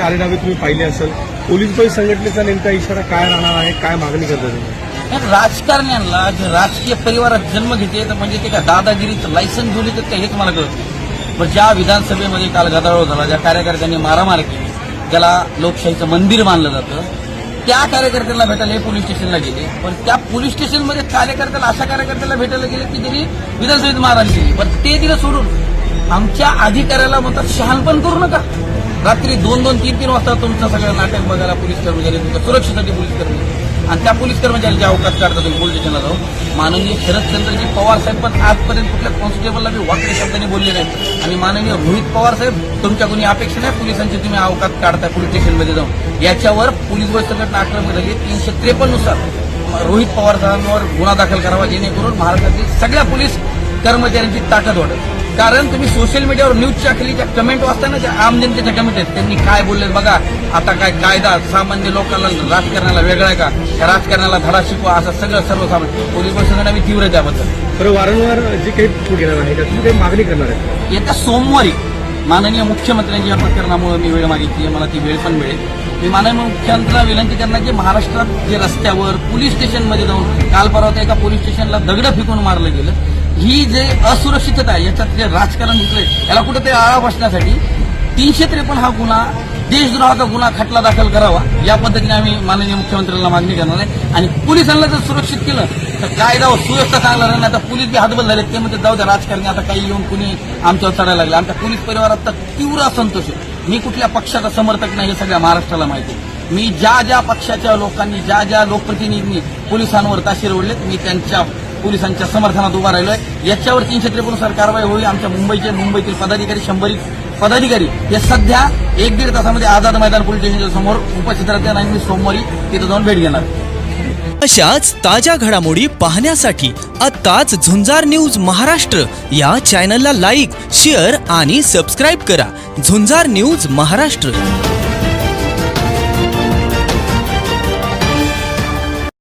पोलिसांची आरेडावी तुम्ही पाहिली असेल पोलीस बळी संघटनेचा नेमका इशारा काय राहणार आहे काय मागणी करतो राजकारण्यांना जे राजकीय परिवारात जन्म घेते तर म्हणजे ते काय दादागिरीचं लायसन्स दिली तर हेच मला कळत पण ज्या विधानसभेमध्ये काल गदारोळ झाला ज्या कार्यकर्त्यांनी मारामार केली ज्याला लोकशाहीचं मंदिर मानलं जातं त्या कार्यकर्त्याला भेटायला हे पोलीस स्टेशनला गेले. पण त्या पोलीस स्टेशनमध्ये कार्यकर्त्याला अशा कार्यकर्त्याला भेटायला गेले की त्यांनी विधानसभेत मारहाण केली. पण ते तिला सोडून आमच्या अधिकाऱ्याला म्हणतात शहाणपण करू नका. रात्री दोन दोन तीन तीन वाजता तुमचं सगळं नाटक बघायला पोलीस कर्मचारी तुमच्या सुरक्षेसाठी पोलीस कर्मचारी आणि त्या पोलीस कर्मचाऱ्यांचे अवकाश काढता तुम्ही पोलीस स्टेशनला जाऊन माननीय शरदचंद्रजी पवार साहेब पण आजपर्यंत कुठल्या कॉन्स्टेबलला मी वाक्य शब्दाने बोलले नाही आणि माननीय रोहित पवार साहेब तुमच्या कोणी अपेक्षा नाही पोलिसांची तुम्ही अवकाश काढताय पोलीस स्टेशनमध्ये जाऊन. याच्यावर पोलीस बस संघटना आक्रमक झाली तीनशे त्रेपन्ननुसार रोहित पवार साहेबांवर गुन्हा दाखल करावा जेणेकरून महाराष्ट्रातील सगळ्या पोलीस कर्मचाऱ्यांची ताकद वाढेल. कारण तुम्ही सोशल मीडियावर न्यूजच्या खाली ज्या कमेंट वाचताना ज्या आम जनतेच्या कमेंट आहेत त्यांनी काय बोलले बघा. आता काय कायदा सामान्य लोकांना राजकारणाला वेगळा आहे का? राजकारणाला धडा शिकवा असं सगळं सर्वसामान्य. पोलीस प्रशासनाने मी तीव्र त्याबद्दल. बरं वारंवार जे काही घेणार आहे त्यातून काही मागणी करणार आहे येत्या सोमवारी माननीय मुख्यमंत्र्यांच्या या प्रकरणामुळे मी वेळ मागितली मला ती वेळ पण मिळेल. मी माननीय मुख्यमंत्र्यांना विनंती करणार की महाराष्ट्रात जे रस्त्यावर पोलीस स्टेशनमध्ये जाऊन काल परवा एका पोलीस स्टेशनला दगडं फेकून मारलं गेलं. ही जे असुरक्षितता आहे याच्यात जे राजकारण घेतलंय याला कुठेतरी आळा बसण्यासाठी तीनशे त्रेपन्न हा गुन्हा देशद्रोहाचा गुन्हा खटला दाखल करावा या पद्धतीने आम्ही माननीय मुख्यमंत्र्यांना मागणी करणार आहे. आणि पोलिसांना जर सुरक्षित केलं तर कायदा व सुव्यवस्था चांगला राहणार आता पोलीस बी हातबल झाले ते म्हणजे जाऊ द्या राजकारणी आता काही येऊन कुणी आमच्यावर चढायला लागले. आमच्या पोलीस परिवारात तर तीव्र असंतोष आहे. मी कुठल्या पक्षाचा समर्थक नाही हे सगळ्या महाराष्ट्राला माहिती आहे. मी ज्या ज्या पक्षाच्या लोकांनी ज्या ज्या लोकप्रतिनिधींनी पोलिसांवर ताशीर ओढलेत मी त्यांच्या पोलिसांच्या समर्थनात उभा राहिलोय. याच्यावर तीनशे त्रेपन्नुसार कारवाई होईल. आमच्या मुंबईचे मुंबईतील पदाधिकारी शंभरी पदाधिकारी हे सध्या एक दीड तासामध्ये आझाद मैदान पोलीस स्टेशनच्या समोर उपस्थित राहते आणि मी सोमवारी तिथं जाऊन भेट घेणार. अशाच ताज्या घडामोडी पाहण्यासाठी आत्ताच झुंजार न्यूज महाराष्ट्र या चॅनलला लाईक शेअर आणि सबस्क्राईब करा. झुंजार न्यूज महाराष्ट्र.